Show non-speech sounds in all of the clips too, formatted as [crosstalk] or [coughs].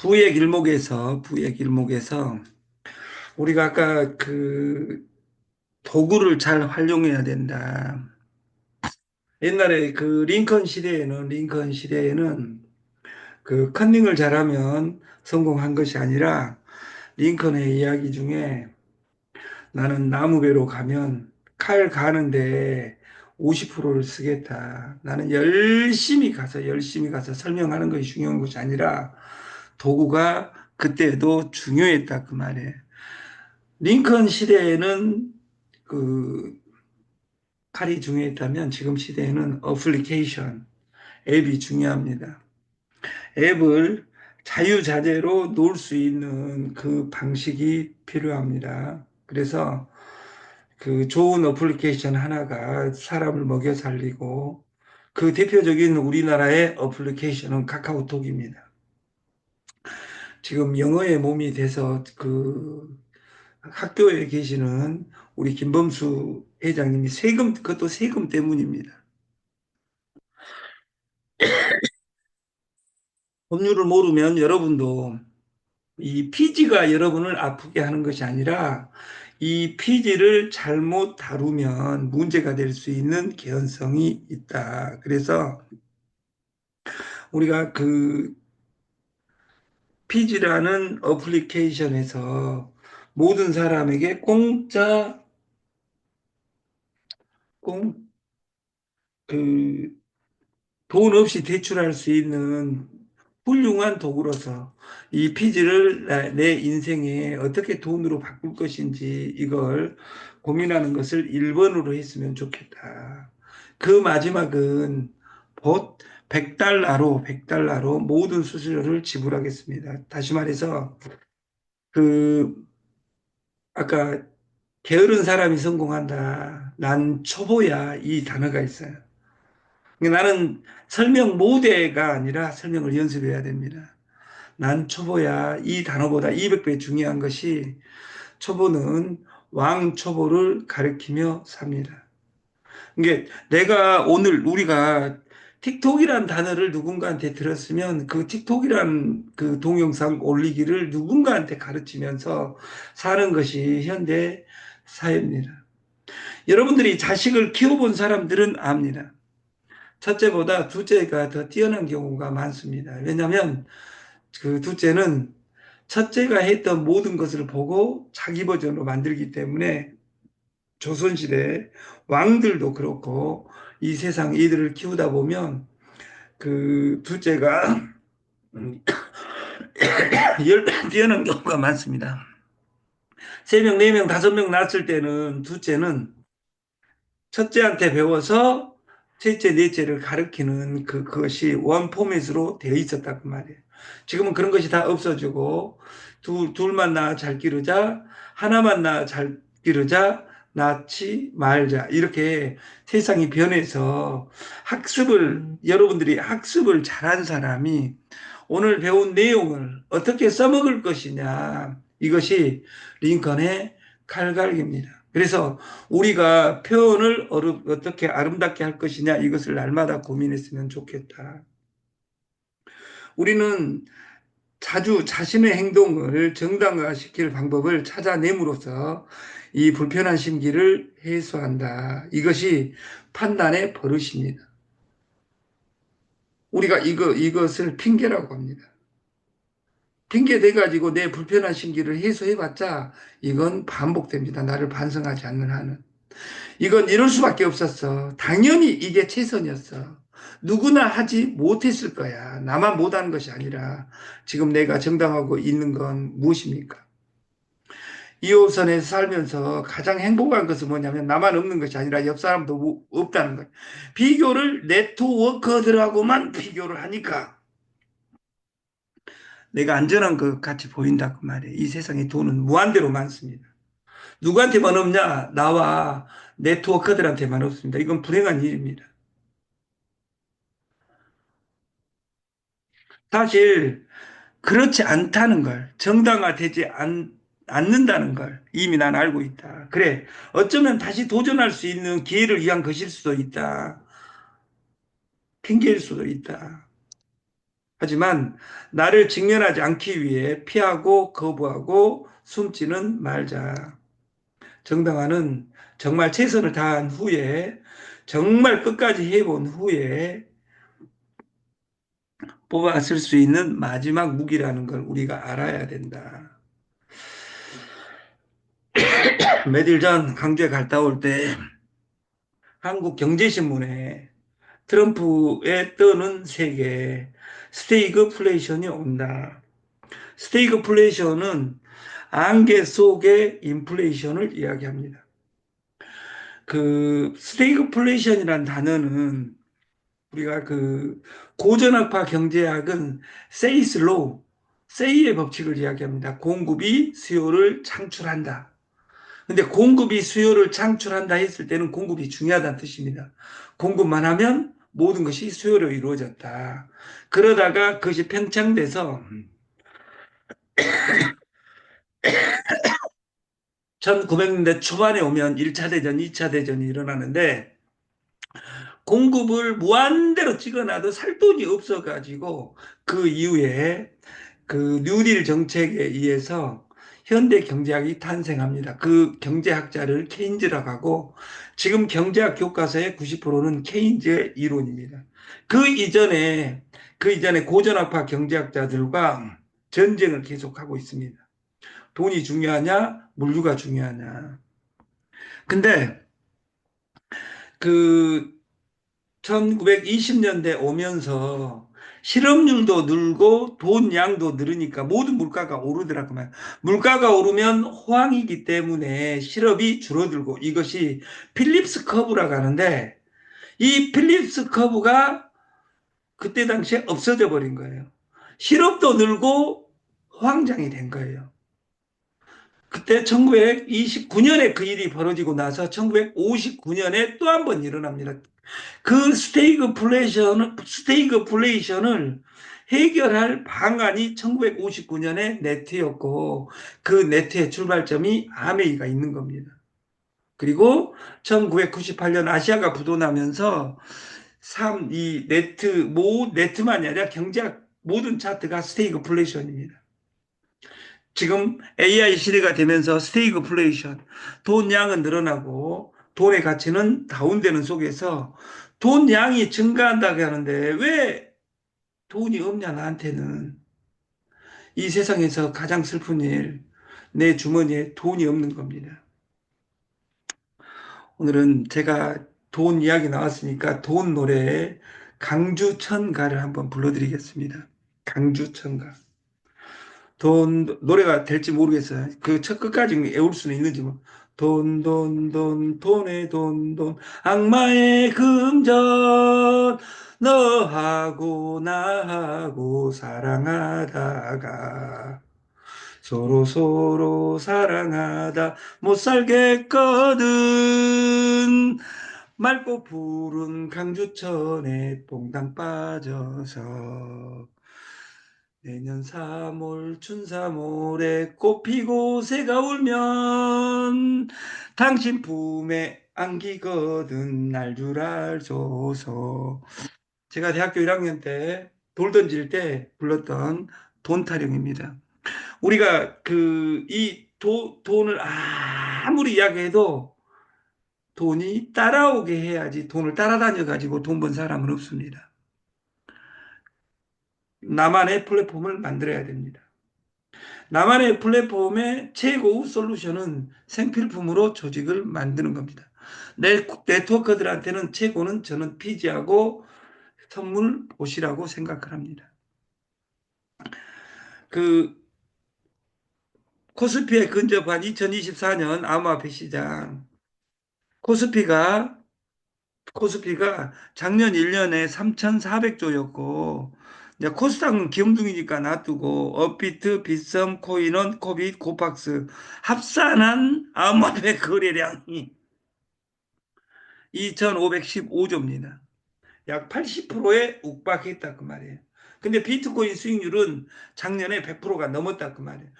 부의 길목에서 부의 길목에서 우리가 아까 그 도구를 잘 활용해야 된다. 옛날에 그 링컨 시대에는 링컨 시대에는 그 컨닝을 잘하면 성공한 것이 아니라 링컨의 이야기 중에 나는 나무배로 가면 칼 가는데 50%를 쓰겠다. 나는 열심히 가서 열심히 가서 설명하는 것이 중요한 것이 아니라 도구가 그때도 중요했다 그 말이에요. 링컨 시대에는 그 칼이 중요했다면 지금 시대에는 어플리케이션 앱이 중요합니다. 앱을 자유자재로 놓을 수 있는 그 방식이 필요합니다. 그래서 그 좋은 어플리케이션 하나가 사람을 먹여 살리고 그 대표적인 우리나라의 어플리케이션은 카카오톡입니다. 지금 영어의 몸이 돼서 그 학교에 계시는 우리 김범수 회장님이 세금, 그것도 세금 때문입니다. [coughs] 법률을 모르면 여러분도 이 피지가 여러분을 아프게 하는 것이 아니라 이 피지를 잘못 다루면 문제가 될 수 있는 개연성이 있다. 그래서 우리가 그 피지라는 어플리케이션에서 모든 사람에게 공짜 공 그 돈 없이 대출할 수 있는 훌륭한 도구로서 이 피지를 내 인생에 어떻게 돈으로 바꿀 것인지 이걸 고민하는 것을 1번으로 했으면 좋겠다. 그 마지막은 곧 100달러로 100달러로 모든 수수료를 지불하겠습니다. 다시 말해서 그 아까 게으른 사람이 성공한다. 난 초보야 이 단어가 있어요. 나는 설명 모대가 아니라 설명을 연습해야 됩니다. 난 초보야 이 단어보다 200배 중요한 것이 초보는 왕 초보를 가리키며 삽니다. 이게 내가 오늘 우리가 틱톡이란 단어를 누군가한테 들었으면 그 틱톡이란 그 동영상 올리기를 누군가한테 가르치면서 사는 것이 현대 사회입니다. 여러분들이 자식을 키워본 사람들은 압니다. 첫째보다 둘째가 더 뛰어난 경우가 많습니다. 왜냐하면 그 둘째는 첫째가 했던 모든 것을 보고 자기 버전으로 만들기 때문에 조선시대 왕들도 그렇고 이 세상 이들을 키우다 보면 그 둘째가 [coughs] 열 뛰어난 경우가 많습니다. 세 명, 네 명, 다섯 명 낳았을 때는 둘째는 첫째한테 배워서 셋째, 넷째를 가르키는 그, 그것이 원 포맷으로 되어 있었다 그 말이에요. 지금은 그런 것이 다 없어지고 둘, 둘만 낳아 잘 기르자 하나만 낳아 잘 기르자 낳지 말자 이렇게 세상이 변해서 학습을 여러분들이 학습을 잘한 사람이 오늘 배운 내용을 어떻게 써먹을 것이냐 이것이 링컨의 칼갈기입니다. 그래서 우리가 표현을 어떻게 아름답게 할 것이냐 이것을 날마다 고민했으면 좋겠다. 우리는 자주 자신의 행동을 정당화시킬 방법을 찾아냄으로써 이 불편한 심기를 해소한다. 이것이 판단의 버릇입니다. 우리가 이거, 이것을 핑계라고 합니다. 핑계 대가지고 내 불편한 심기를 해소해봤자 이건 반복됩니다. 나를 반성하지 않는 한은. 이건 이럴 수밖에 없었어. 당연히 이게 최선이었어. 누구나 하지 못했을 거야. 나만 못하는 것이 아니라 지금 내가 정당하고 있는 건 무엇입니까? 2호선에서 살면서 가장 행복한 것은 뭐냐면 나만 없는 것이 아니라 옆 사람도 없다는 거예요. 비교를 네트워커들하고만 비교를 하니까 내가 안전한 것 같이 보인다 그 말이에요. 이 세상에 돈은 무한대로 많습니다. 누구한테만 없냐? 나와 네트워커들한테만 없습니다. 이건 불행한 일입니다. 사실 그렇지 않다는 걸 정당화되지 않, 않는다는 걸 이미 난 알고 있다. 그래 어쩌면 다시 도전할 수 있는 기회를 위한 것일 수도 있다. 핑계일 수도 있다. 하지만 나를 직면하지 않기 위해 피하고 거부하고 숨지는 말자. 정당화는 정말 최선을 다한 후에 정말 끝까지 해본 후에 뽑았을 수 있는 마지막 무기라는 걸 우리가 알아야 된다. [coughs] 며칠 전 강주에 갔다 올 때 한국 경제신문에 트럼프의 떠는 세계 스테이그플레이션이 온다. 스테이그플레이션은 안개 속의 인플레이션을 이야기합니다. 그 스테이그플레이션이란 단어는 우리가 그 고전학파 경제학은 세이슬로 세이의 법칙을 이야기합니다. 공급이 수요를 창출한다. 근데 공급이 수요를 창출한다 했을 때는 공급이 중요하다는 뜻입니다. 공급만 하면 모든 것이 수요로 이루어졌다. 그러다가 그것이 팽창돼서 [coughs] 1900년대 초반에 오면 1차 대전, 2차 대전이 일어나는데 공급을 무한대로 찍어놔도 살 돈이 없어가지고 그 이후에 그 뉴딜 정책에 의해서 현대 경제학이 탄생합니다. 그 경제학자를 케인즈라고 하고 지금 경제학 교과서의 90%는 케인즈의 이론입니다. 그 이전에 그 이전에 고전학파 경제학자들과 전쟁을 계속하고 있습니다. 돈이 중요하냐, 물류가 중요하냐. 근데 그 1920년대 오면서 실업률도 늘고 돈 양도 늘으니까 모든 물가가 오르더라고 요 물가가 오르면 호황이기 때문에 실업이 줄어들고 이것이 필립스 커브라고 하는데 이 필립스 커브가 그때 당시에 없어져 버린 거예요. 실업도 늘고 호황장이 된 거예요. 그때 1929년에 그 일이 벌어지고 나서 1959년에 또 한 번 일어납니다. 그 스테이그플레이션을, 스테이그플레이션을 해결할 방안이 1959년에 네트였고 그 네트의 출발점이 아메이가 있는 겁니다. 그리고 1998년 아시아가 부도나면서 3, 이 네트, 모 네트만이 아니라 경제학 모든 차트가 스테이그플레이션입니다. 지금 AI 시대가 되면서 스테이그플레이션, 돈 양은 늘어나고 돈의 가치는 다운되는 속에서 돈 양이 증가한다고 하는데 왜 돈이 없냐 나한테는 이 세상에서 가장 슬픈 일, 내 주머니에 돈이 없는 겁니다. 오늘은 제가 돈 이야기 나왔으니까 돈 노래에 강주천가를 한번 불러드리겠습니다. 강주천가. 돈 노래가 될지 모르겠어요. 그 첫 끝까지 외울 수는 있는지 뭐. 돈, 돈, 돈, 돈에 돈, 돈, 악마의 금전, 너하고 나하고 사랑하다가, 서로 서로 사랑하다 못 살겠거든. 맑고 푸른 강주천에 퐁당 빠져서 내년 3월 춘삼월에 꽃피고 새가 울면 당신 품에 안기거든 날 줄 알소서 제가 대학교 1학년 때 돌 던질 때 불렀던 돈 타령입니다. 우리가 그 이 돈을 아무리 이야기해도 돈이 따라오게 해야지 돈을 따라다녀 가지고 돈 번 사람은 없습니다. 나만의 플랫폼을 만들어야 됩니다. 나만의 플랫폼의 최고 솔루션은 생필품으로 조직을 만드는 겁니다. 내 네트워커들한테는 최고는 저는 피지하고 선물 보시라고 생각을 합니다. 그 코스피에 근접한 2024년 암호화폐 시장 코스피가 코스피가 작년 1년에 3,400조였고 코스닥은 기염둥이니까 놔두고 업비트, 빗썸, 코인원, 코빗, 코팍스 합산한 암호화폐 거래량이 2,515조입니다. 약 80%에 육박했다 그 말이에요. 근데 비트코인 수익률은 작년에 100%가 넘었다 그 말이에요.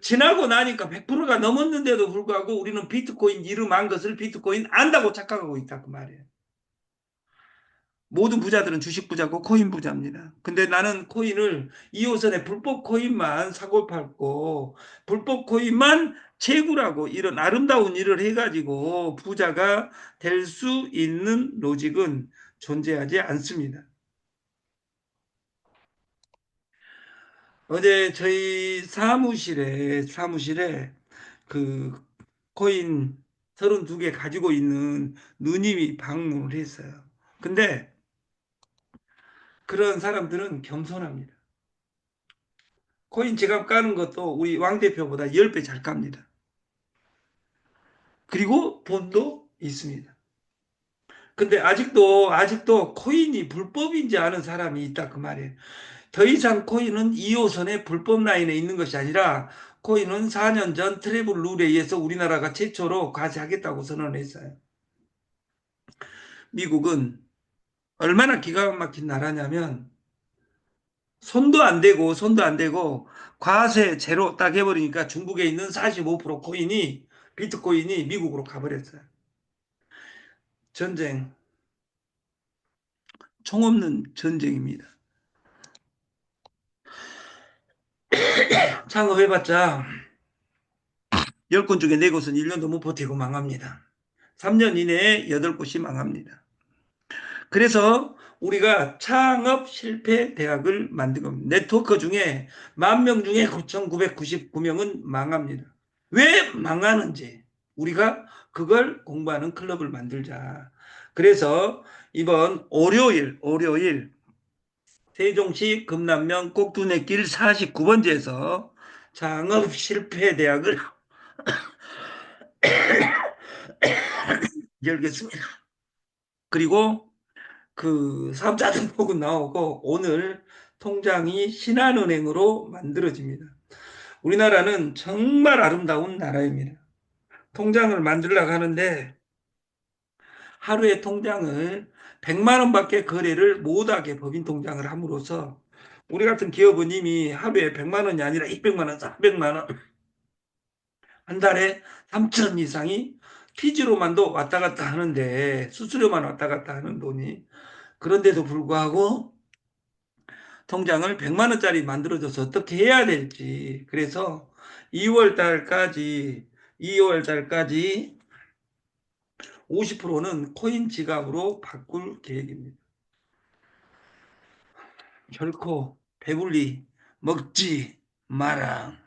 지나고 나니까 100%가 넘었는데도 불구하고 우리는 비트코인 이름 한 것을 비트코인 안다고 착각하고 있다 그 말이에요. 모든 부자들은 주식 부자고 코인 부자입니다. 근데 나는 코인을 2호선에 불법 코인만 사고 팔고 불법 코인만 채굴하고 이런 아름다운 일을 해가지고 부자가 될 수 있는 로직은 존재하지 않습니다. 어제 저희 사무실에 사무실에 그 코인 32개 가지고 있는 누님이 방문을 했어요. 근데 그런 사람들은 겸손합니다. 코인 지갑 까는 것도 우리 왕 대표보다 10배 잘 깝니다. 그리고 돈도 있습니다. 근데 아직도 아직도 코인이 불법인지 아는 사람이 있다 그 말이에요. 더 이상 코인은 2호선의 불법 라인에 있는 것이 아니라 코인은 4년 전 트래블 룰에 의해서 우리나라가 최초로 과시하겠다고 선언했어요. 미국은 얼마나 기가 막힌 나라냐면 손도 안 대고 손도 안 대고 과세 제로 딱 해버리니까 중국에 있는 45% 코인이 비트코인이 미국으로 가버렸어요. 전쟁 총 없는 전쟁입니다. 창업해봤자 10곳 중에 4곳은 1년도 못 버티고 망합니다. 3년 이내에 8곳이 망합니다. 그래서 우리가 창업 실패 대학을 만든 겁니다. 네트워크 중에 만 명 중에 9,999명은 망합니다. 왜 망하는지 우리가 그걸 공부하는 클럽을 만들자. 그래서 이번 월요일, 월요일 세종시 금남면 꼭두내길 49번지에서 창업 실패 대학을 [coughs] 열겠습니다. 그리고 그 사업자 등록은 나오고 오늘 통장이 신한은행으로 만들어집니다. 우리나라는 정말 아름다운 나라입니다. 통장을 만들려고 하는데 하루에 통장을 100만 원밖에 거래를 못하게 법인 통장을 함으로써 우리 같은 기업은 이미 하루에 100만 원이 아니라 200만 원, 300만 원, 한 달에 3천 이상이 피지로만도 왔다 갔다 하는데 수수료만 왔다 갔다 하는 돈이 그런데도 불구하고 통장을 100만 원짜리 만들어줘서 어떻게 해야 될지 그래서 2월 달까지 2월 달까지 50%는 코인 지갑으로 바꿀 계획입니다. 결코 배불리 먹지 마라.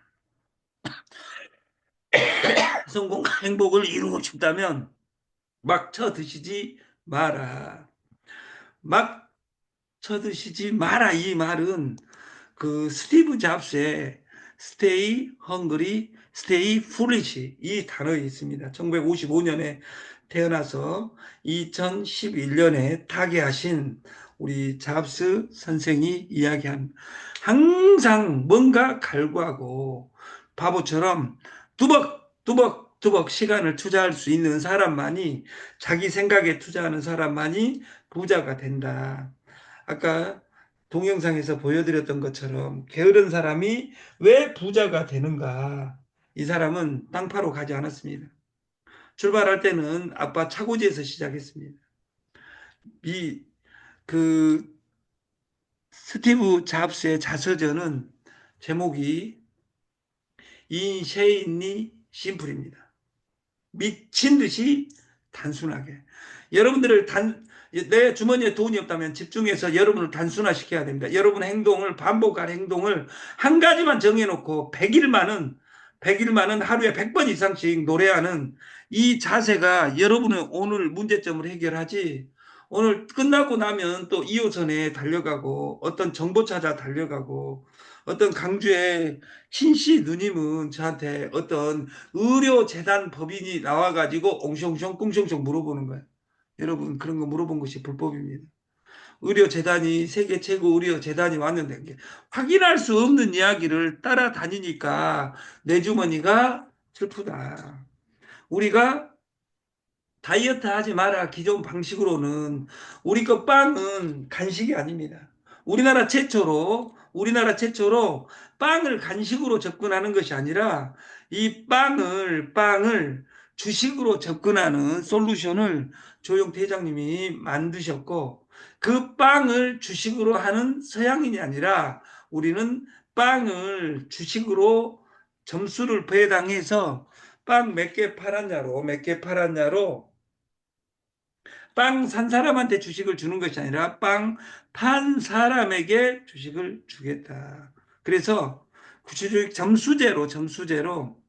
[coughs] 성공과 행복을 이루고 싶다면 막 쳐드시지 마라. 막 쳐드시지 마라. 이 말은 그 스티브 잡스의 stay hungry, stay foolish 이 단어에 있습니다. 1955년에 태어나서 2011년에 타계하신 우리 잡스 선생이 이야기한 항상 뭔가 갈구하고 바보처럼 두벅 두벅 두벅 시간을 투자할 수 있는 사람만이 자기 생각에 투자하는 사람만이 부자가 된다. 아까 동영상에서 보여드렸던 것처럼 게으른 사람이 왜 부자가 되는가? 이 사람은 땅 파러 가지 않았습니다. 출발할 때는 아빠 차고지에서 시작했습니다. 이, 그, 스티브 잡스의 자서전은 제목이 인쉐인리 심플입니다. 미친 듯이 단순하게. 여러분들을 단, 내 주머니에 돈이 없다면 집중해서 여러분을 단순화시켜야 됩니다. 여러분의 행동을, 반복할 행동을 한 가지만 정해놓고 100일만은, 100일만은 하루에 100번 이상씩 노래하는 이 자세가 여러분의 오늘 문제점을 해결하지 오늘 끝나고 나면 또 2호선에 달려가고 어떤 정보 찾아 달려가고 어떤 강주의 신씨 누님은 저한테 어떤 의료재단 법인이 나와가지고 옹숑숑 꿍숑숑 물어보는 거예요. 여러분 그런 거 물어본 것이 불법입니다. 의료재단이 세계 최고 의료재단이 왔는데 확인할 수 없는 이야기를 따라다니니까 내 주머니가 슬프다. 우리가 다이어트 하지 마라 기존 방식으로는 우리 거 빵은 간식이 아닙니다. 우리나라 최초로 우리나라 최초로 빵을 간식으로 접근하는 것이 아니라 이 빵을 빵을 주식으로 접근하는 솔루션을 조용 대장님이 만드셨고 그 빵을 주식으로 하는 서양인이 아니라 우리는 빵을 주식으로 점수를 배당해서 빵 몇 개 팔았냐로 몇 개 팔았냐로 빵 산 사람한테 주식을 주는 것이 아니라 빵 판 사람에게 주식을 주겠다. 그래서 구체적 점수제로 점수제로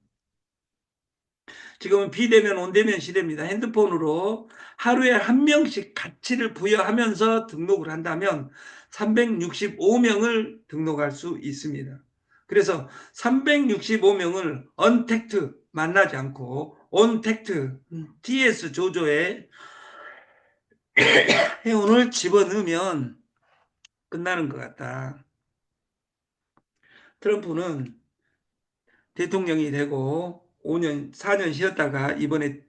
지금은 비대면 온대면 시대입니다. 핸드폰으로 하루에 한 명씩 가치를 부여하면서 등록을 한다면 365명을 등록할 수 있습니다. 그래서 365명을 언택트 만나지 않고 온택트 TS 조조에 회원을 집어넣으면 끝나는 것 같다. 트럼프는 대통령이 되고 5년, 4년 쉬었다가 이번에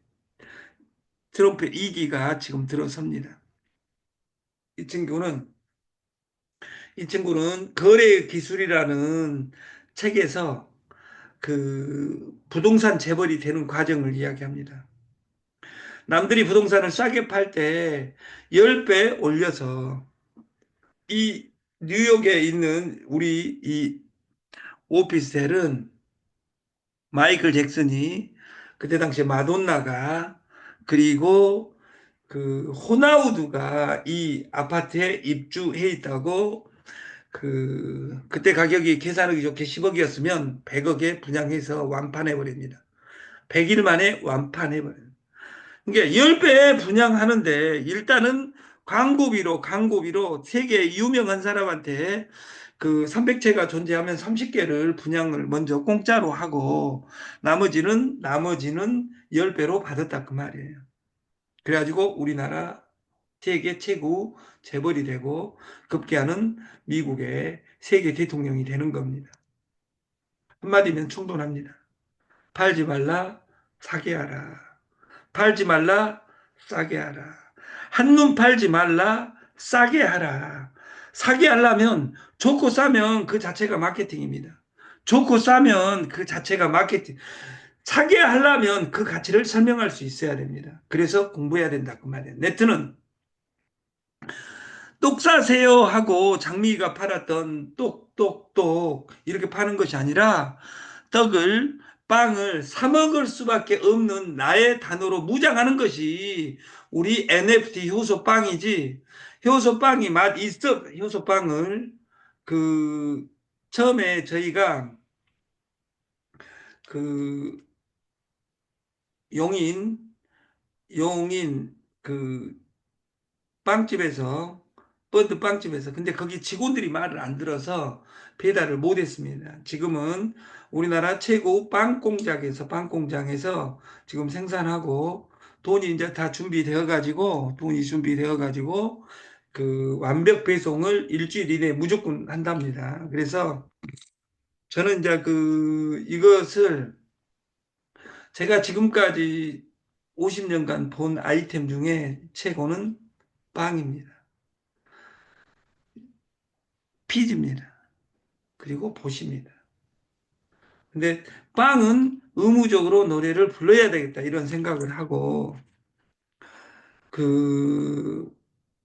트럼프 2기가 지금 들어섭니다. 이 친구는 이 친구는 거래 기술이라는 책에서 그 부동산 재벌이 되는 과정을 이야기합니다. 남들이 부동산을 싸게 팔 때 10배 올려서 이 뉴욕에 있는 우리 이 오피스텔은 마이클 잭슨이 그때 당시에 마돈나가 그리고 그 호나우두가 이 아파트에 입주해 있다고 그 그때 가격이 계산하기 좋게 10억이었으면 100억에 분양해서 완판해 버립니다. 100일 만에 완판해 버려요. 그러니까 10배 분양하는데 일단은 광고비로 광고비로 세계 유명한 사람한테 그 300채가 존재하면 30개를 분양을 먼저 공짜로 하고 나머지는 나머지는 10배로 받았다 그 말이에요. 그래가지고 우리나라 세계 최고 재벌이 되고 급기야는 미국의 세계 대통령이 되는 겁니다. 한마디면 충분합니다. 팔지 말라 사게 하라. 팔지 말라 싸게 하라. 한눈 팔지 말라 싸게 하라. 사게 하려면 좋고 싸면 그 자체가 마케팅입니다. 좋고 싸면 그 자체가 마케팅. 사게 하려면 그 가치를 설명할 수 있어야 됩니다. 그래서 공부해야 된다 그 말이에요. 네트는 똑 사세요 하고 장미가 팔았던 똑똑똑 이렇게 파는 것이 아니라 떡을 빵을 사 먹을 수밖에 없는 나의 단어로 무장하는 것이 우리 NFT 효소 빵이지 효소 빵이 맛 있어 효소 빵을 그 처음에 저희가 그 용인 용인 그 빵집에서 펀드 빵집에서 근데 거기 직원들이 말을 안 들어서 배달을 못했습니다. 지금은 우리나라 최고 빵 공장에서 빵 공장에서 지금 생산하고 돈이 이제 다 준비되어 가지고 돈이 준비되어 가지고 그 완벽 배송을 일주일 이내에 무조건 한답니다. 그래서 저는 이제 그 이것을 제가 지금까지 50년간 본 아이템 중에 최고는 빵입니다. 피지입니다. 그리고 보십니다. 근데 빵은 의무적으로 노래를 불러야 되겠다 이런 생각을 하고 그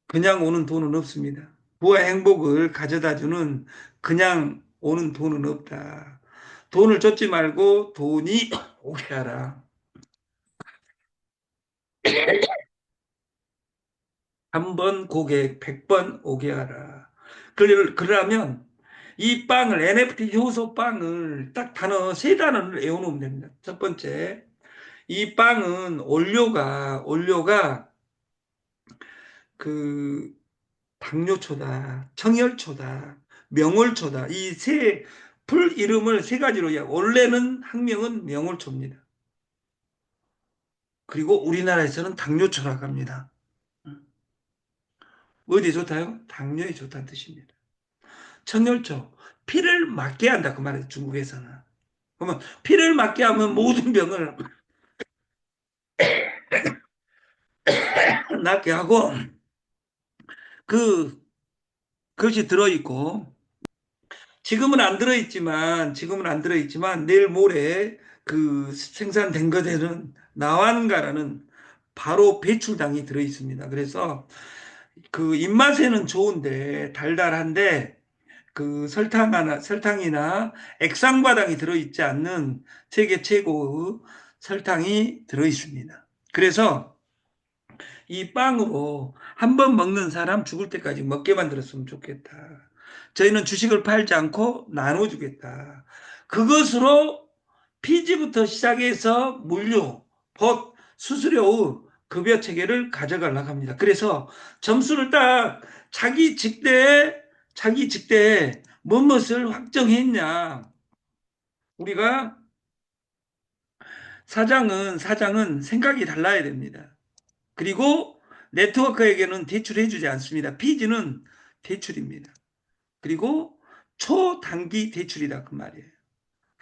그냥 오는 돈은 없습니다. 부와 행복을 가져다 주는 그냥 오는 돈은 없다. 돈을 쫓지 말고 돈이 [coughs] 오게 하라. [coughs] 한 번 고객 100번 오게 하라. 그러려면 이 빵을 NFT 효소 빵을 딱 단어 세 단어를 외워놓으면 됩니다. 첫 번째 이 빵은 원료가 원료가 그 당뇨초다, 청열초다, 명월초다 이 세 풀 이름을 세 가지로 이야. 원래는 학명은 명월초입니다. 그리고 우리나라에서는 당뇨초라고 합니다. 어디에 좋다요? 당뇨에 좋다는 뜻입니다. 청열초 피를 막게 한다 그 말이에요. 중국에서는. 그러면 피를 막게 하면 모든 병을 [coughs] 낫게 하고 그 그것이 들어 있고 지금은 안 들어 있지만 지금은 안 들어 있지만 내일 모레 그 생산된 것에는 나완가라는 바로 배출당이 들어 있습니다. 그래서 그 입맛에는 좋은데 달달한데 그 설탕 하나, 설탕이나 액상과당이 들어있지 않는 세계 최고의 설탕이 들어있습니다. 그래서 이 빵으로 한 번 먹는 사람 죽을 때까지 먹게 만들었으면 좋겠다. 저희는 주식을 팔지 않고 나눠주겠다. 그것으로 피지부터 시작해서 물류, 법, 수수료, 급여 체계를 가져가려고 합니다. 그래서 점수를 딱 자기 직대에 자기 직대에 무엇을 확정했냐. 우리가 사장은 사장은 생각이 달라야 됩니다. 그리고 네트워크에게는 대출해 주지 않습니다. 피지는 대출입니다. 그리고 초단기 대출이다 그 말이에요.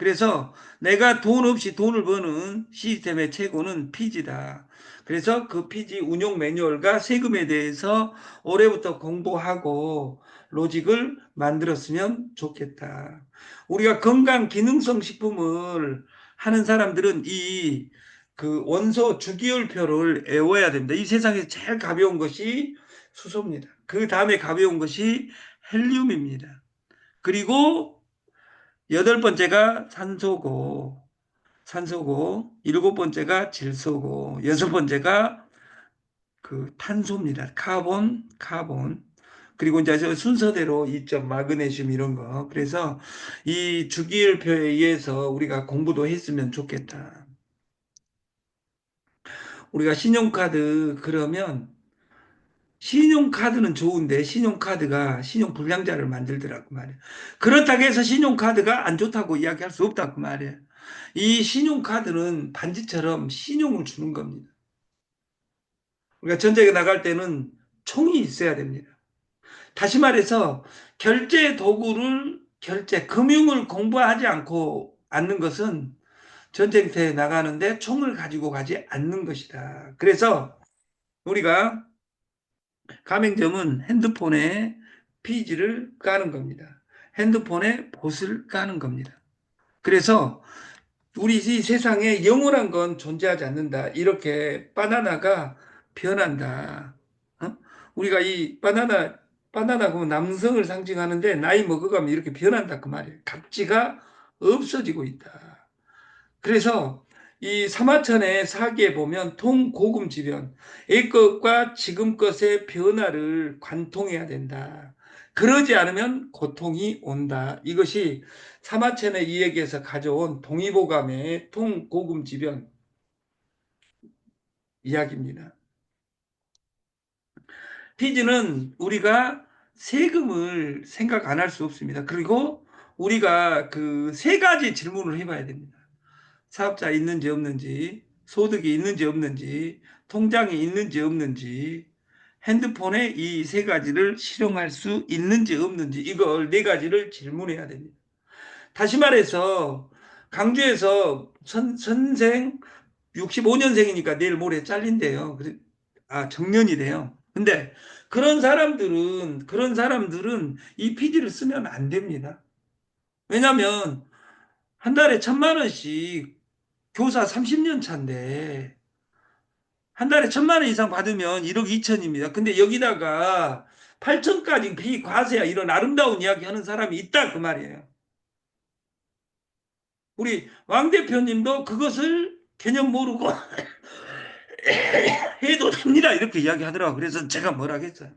그래서 내가 돈 없이 돈을 버는 시스템의 최고는 피지다. 그래서 그 피지 운용 매뉴얼과 세금에 대해서 올해부터 공부하고 로직을 만들었으면 좋겠다. 우리가 건강 기능성 식품을 하는 사람들은 이 그 원소 주기율표를 외워야 됩니다. 이 세상에서 제일 가벼운 것이 수소입니다. 그 다음에 가벼운 것이 헬륨입니다. 그리고 여덟 번째가 산소고, 산소고, 일곱 번째가 질소고, 여섯 번째가 그 탄소입니다. 카본, 카본. 그리고 이제 저 순서대로 이점 마그네슘 이런 거. 그래서 이 주기율표에 의해서 우리가 공부도 했으면 좋겠다. 우리가 신용카드 그러면 신용카드는 좋은데 신용카드가 신용불량자를 만들더라고 말이야. 그렇다고 해서 신용카드가 안 좋다고 이야기할 수 없다고 말이야. 이 신용카드는 반지처럼 신용을 주는 겁니다. 우리가 전쟁에 나갈 때는 총이 있어야 됩니다. 다시 말해서 결제 도구를 결제 금융을 공부하지 않고 않는 것은 전쟁터에 나가는데 총을 가지고 가지 않는 것이다. 그래서 우리가 가맹점은 핸드폰에 피지를 까는 겁니다. 핸드폰에 봇을 까는 겁니다. 그래서 우리 이 세상에 영원한 건 존재하지 않는다. 이렇게 바나나가 변한다. 어? 우리가 이 바나나 바나나 그 남성을 상징하는데 나이 먹어가면 이렇게 변한다 그 말이에요. 가치가 없어지고 있다. 그래서 이 사마천의 사기에 보면 통고금 지변, A것과 지금 것의 변화를 관통해야 된다. 그러지 않으면 고통이 온다. 이것이 사마천의 이야기에서 가져온 동의보감의 통고금 지변 이야기입니다. 피지는 우리가 세금을 생각 안 할 수 없습니다. 그리고 우리가 그 세 가지 질문을 해봐야 됩니다. 사업자 있는지 없는지, 소득이 있는지 없는지, 통장에 있는지 없는지, 핸드폰에 이 세 가지를 실용할 수 있는지 없는지 이걸 네 가지를 질문해야 됩니다. 다시 말해서 강주에서 선, 선생 65년생이니까 내일 모레 잘린대요. 아 정년이래요. 근데 그런 사람들은 그런 사람들은 이 PD를 쓰면 안 됩니다. 왜냐하면 한 달에 천만 원씩 교사 30년 차인데 한 달에 천만 원 이상 받으면 1억 2천입니다. 근데 여기다가 8천까지 비과세야 이런 아름다운 이야기 하는 사람이 있다 그 말이에요. 우리 왕 대표님도 그것을 개념 모르고 [coughs] 해도 됩니다. 이렇게 이야기하더라고. 그래서 제가 뭐라 했어요.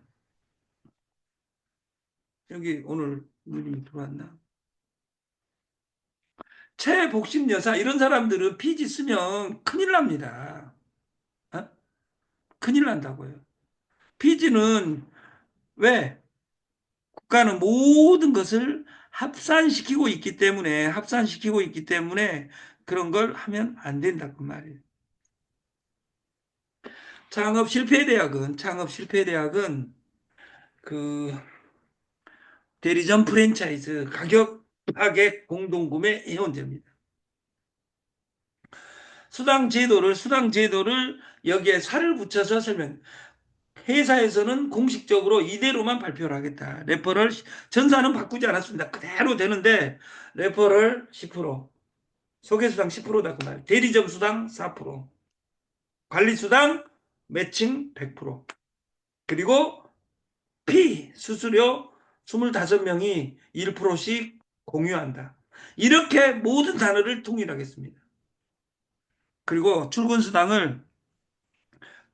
여기 오늘 누님이 들어왔나? 최복심 여사 이런 사람들은 피지 쓰면 큰일 납니다. 어? 큰일 난다고요. 피지는 왜? 국가는 모든 것을 합산시키고 있기 때문에 합산시키고 있기 때문에 그런 걸 하면 안 된다 그 말이에요. 창업 실패 대학은 창업 실패 대학은 그 대리점 프랜차이즈 가격 하객 공동구매 회원제입니다. 수당 제도를 수당 제도를 여기에 살을 붙여서 설명. 회사에서는 공식적으로 이대로만 발표를 하겠다. 레퍼럴 전사는 바꾸지 않았습니다. 그대로 되는데 레퍼럴 10%, 소개 수당 10%다 그 말. 대리점 수당 4%, 관리 수당 매칭 100%. 그리고 P 수수료 25명이 1%씩 공유한다. 이렇게 모든 단어를 통일하겠습니다. 그리고 출근 수당을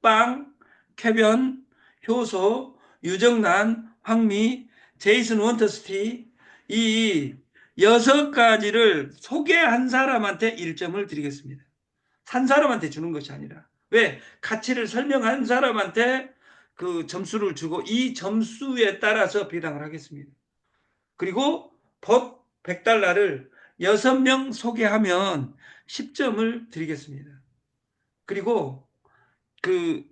빵, 쾌변, 효소, 유정란, 황미, 제이슨 원터스티 이 여섯 가지를 소개한 사람한테 1점을 드리겠습니다. 산 사람한테 주는 것이 아니라 왜 가치를 설명한 사람한테 그 점수를 주고 이 점수에 따라서 배당을 하겠습니다. 그리고 법 100달러를 6명 소개하면 10점을 드리겠습니다. 그리고 그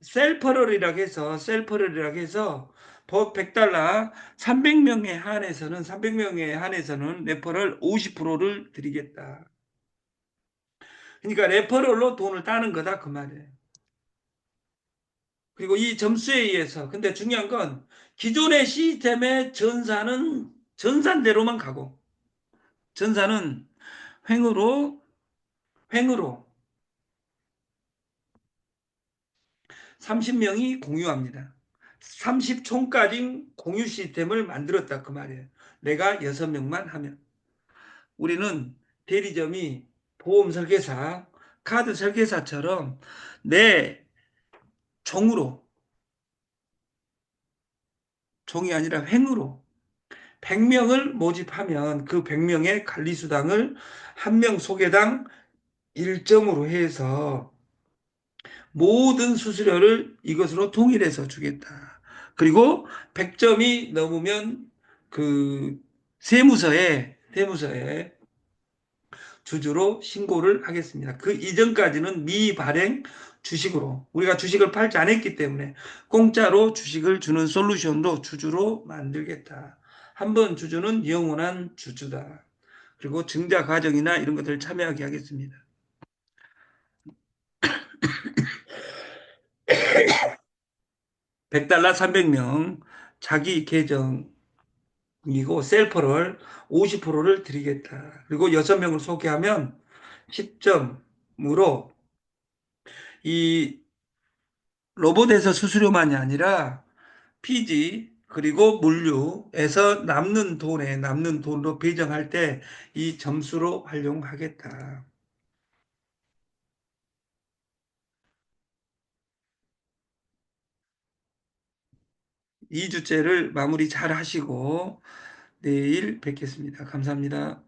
셀퍼럴이라고 해서 셀퍼럴이라고 해서 법 100달러 300명에 한해서는 300명에 한해서는 레퍼럴 50%를 드리겠다. 그러니까 레퍼럴로 돈을 따는 거다 그 말이에요. 그리고 이 점수에 의해서 근데 중요한 건 기존의 시스템의 전사는 전산대로만 가고 전사는 횡으로 횡으로 30명이 공유합니다. 30총까지 공유 시스템을 만들었다 그 말이에요. 내가 6명만 하면 우리는 대리점이 보험 설계사, 카드 설계사처럼 내 종으로 종이 아니라 횡으로 100명을 모집하면 그 100명의 관리수당을 한 명 소개당 1점으로 해서 모든 수수료를 이것으로 통일해서 주겠다. 그리고 100점이 넘으면 그 세무서에 세무서에 주주로 신고를 하겠습니다. 그 이전까지는 미발행 주식으로 우리가 주식을 팔지 않았기 때문에 공짜로 주식을 주는 솔루션도 주주로 만들겠다. 한 번 주주는 영원한 주주다. 그리고 증자 과정이나 이런 것들을 참여하게 하겠습니다. [coughs] (100달러) (300명) 자기 계정이고 셀퍼를 50%를 드리겠다. 그리고 6명을 소개하면 10점으로 이 로봇에서 수수료만이 아니라 피지 그리고 물류에서 남는 돈에 남는 돈으로 배정할 때 이 점수로 활용하겠다. 2주째를 마무리 잘 하시고 내일 뵙겠습니다. 감사합니다.